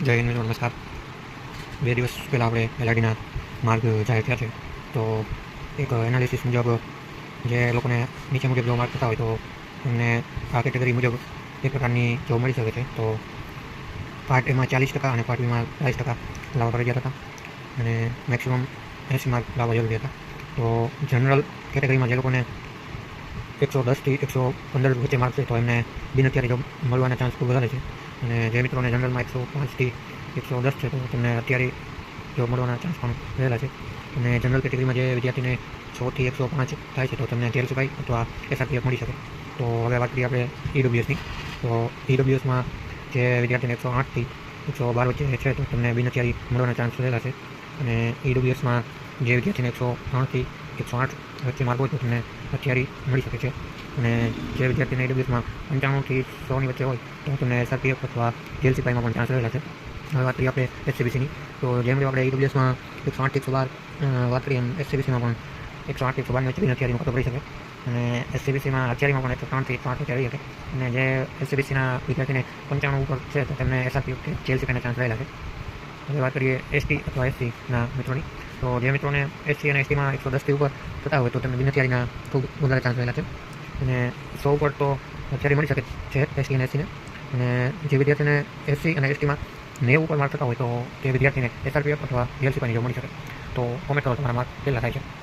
જય હિન્દ, નમસ્કાર. બે દિવસ પહેલાં આપણે એલઆઈડીના માર્ગ જાહેર થયા છે. તો એક એનાલિસિસ મુજબ જે લોકોને નીચે મુજબ જો માર્ક થતા હોય તો એમને આ કેટેગરી મુજબ એક પ્રકારની જોબ મળી શકે છે. તો પાર્ટ એમાં ચાલીસ ટકા અને પાર્ટ બીમાં ચાલીસ ટકા લાવવા ફરજિયાત હતા. અને મેક્સિમમ એંસી માર્ક લાવવા જરૂરી હતા. તો જનરલ કેટેગરીમાં જે લોકોને એકસો દસથી એકસો પંદર વચ્ચે માર્ક છે, તો એમને બિન અત્યારે જોબ મળવાના ચાન્સ ખૂબ વધારે છે. અને જે મિત્રોને જનરલમાં એકસો પાંચથી એકસો દસ છે, તો તેમને અત્યારે જોબ મળવાના ચાન્સ પણ રહેલા છે. અને જનરલ કેટેગરીમાં જે વિદ્યાર્થીને છથી એકસો પાંચ થાય છે, તો તેમને તેર સિપાઈ અથવા એસઆરપીએફ મળી શકે. તો હવે વાત કરીએ આપણે ઈડબ્લ્યુએસની તો ઈડબ્લ્યુએસમાં જે વિદ્યાર્થીને એકસો આઠથી એકસો બાર વચ્ચે છે, તો તેમને બિન અત્યારે મળવાના ચાન્સ રહેલા છે. અને ઈડબ્લ્યુએસમાં જે વિદ્યાર્થીને એકસો ત્રણથી એકસો આઠ વચ્ચે માર્ગો છે તેમને અત્યારે મળી શકે છે. અને જે વિદ્યાર્થીને ઈડબ્લ્યુએસમાં પંચાણુંથી સોની વચ્ચે હોય, તો તમને એસઆરપીએફ અથવા જેલ સિપાઈમાં પણ ચાન્સ રહેલા છે. હવે વાત કરીએ આપણે એસસીબીસીની. તો જેમ આપણે એડબ્લ્યુએસમાં એકસો આઠથી એકસો બાર વાત કરીએ એમ, એસસીબીસીમાં પણ એકસો આઠથી એકસો બારની વચ્ચે અત્યારીમાં પતો પડી શકે. અને એસસીબીસીમાં હથિયારીમાં પણ એકસો ત્રણથી એકસો આઠ રહી શકે અને જે એસસીબીસીના વિદ્યાર્થીને પંચાણું ઉપર છે, તો તેમને કે જેલ સિપાઈના ચાન્સ રહેલા છે. હવે વાત કરીએ એસટી અથવા એસસીના મિત્રોની. તો જે મિત્રોને એસસી અને એસટીમાં એકસો દસથી ઉપર થતા હોય તો તેમને બિનહથિયારીના ખૂબ વધારે ચાન્સ રહેલા છે. અને સો ઉપર તો અત્યારે મળી શકે છે એસી અને એસસીને અને જે વિદ્યાર્થીને એસસી અને એસટીમાં નેવું ઉપર માર્ક થતા હોય તો તે વિદ્યાર્થીને એસઆરપીએફ અથવા એલસીપાની જો મળી શકે. તો કોમેન્ટ કરો તમારા માર્ક કેટલા થાય છે.